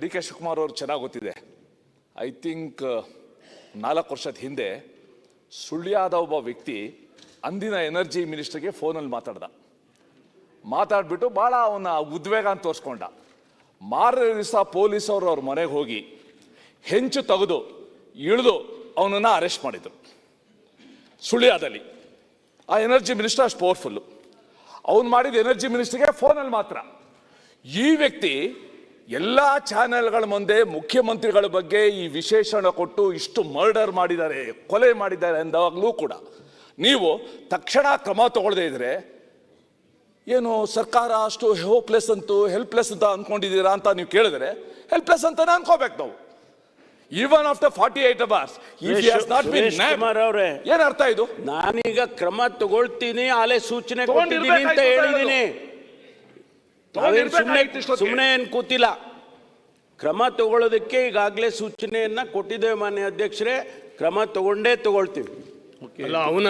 D K Shivakumar ಅವರು ಚೆನ್ನಾಗಿ ಗೊತ್ತಿದೆ ಐ ಥಿಂಕ್ ನಾಲ್ಕು ವರ್ಷದ ಹಿಂದೆ ಸುಳ್ಯಾದ ಒಬ್ಬ ವ್ಯಕ್ತಿ ಅಂದಿನ ಎನರ್ಜಿ ಮಿನಿಸ್ಟರ್ಗೆ ಫೋನಲ್ಲಿ ಮಾತಾಡ್ದ. ಮಾತಾಡ್ಬಿಟ್ಟು ಭಾಳ ಅವನ ಉದ್ವೇಗ ಅಂತ ತೋರಿಸ್ಕೊಂಡ. ಮಾರನೇ ದಿವಸ ಪೊಲೀಸವರು ಅವ್ರ ಮನೆಗೆ ಹೋಗಿ ಹೆಂಚು ತೆಗೆದು, ಇಳಿದು ಅವನನ್ನು ಅರೆಸ್ಟ್ ಮಾಡಿದ್ರು. ಸುಳ್ಯಾದಲ್ಲಿ ಆ ಎನರ್ಜಿ ಮಿನಿಸ್ಟರ್ ಅಷ್ಟು ಪವರ್ಫುಲ್ಲು ಅವನು ಮಾಡಿದ ಎನರ್ಜಿ ಮಿನಿಸ್ಟರ್ಗೆ ಫೋನಲ್ಲಿ ಮಾತ್ರ. ಈ ವ್ಯಕ್ತಿ ಎಲ್ಲ ಚಾನೆಲ್ಗಳ ಮುಂದೆ ಮುಖ್ಯಮಂತ್ರಿಗಳ ಬಗ್ಗೆ ಈ ವಿಶೇಷಣ ಕೊಟ್ಟು ಇಷ್ಟು ಮರ್ಡರ್ ಮಾಡಿದ್ದಾರೆ ಕೊಲೆ ಮಾಡಿದ್ದಾರೆ ಅಂದಾಗಲೂ ಕೂಡ. ನೀವು ತಕ್ಷಣ ಕ್ರಮ ತಗೊಳ್ಳದೇ ಇದ್ರೆ ಏನು ಸರ್ಕಾರ ಅಷ್ಟು ಹೋಪ್ಲೆಸ್ ಅಂತು ಹೆಲ್ಪ್ಲೆಸ್ ಅಂತ ಅಂದ್ಕೊಂಡಿದ್ದೀರಾ ಅಂತ ನೀವು ಕೇಳಿದ್ರೆ ಹೆಲ್ಪ್ಲೆಸ್ ಅಂತಾನೆ ಅನ್ಕೋಬೇಕು ನಾವು. Even after forty eight hours ಅವ್ರೆ. ಏನ್ ಅರ್ಥ ಇದು? ನಾನೀಗ ಕ್ರಮ ತಗೊಳ್ತೀನಿ ಆಲೆ ಸೂಚನೆ ಅಂತ ಹೇಳಿದ್ದೀನಿ. ಇಷ್ಟೊತ್ತಿಗೆ. ಸುಮ್ಮನೆ ಏನು ಕೂತಿಲ್ಲ. ಕ್ರಮ ತಗೊಳ್ಳೋದಕ್ಕೆ ಈಗಾಗಲೇ ಸೂಚನೆಯನ್ನ ಕೊಟ್ಟಿದ್ದೇವೆ ಮಾನ್ಯ ಅಧ್ಯಕ್ಷರೇ. ಕ್ರಮ ತಗೊಂಡೇ ತಗೊಳ್ತೀವಿ. ಅವನ?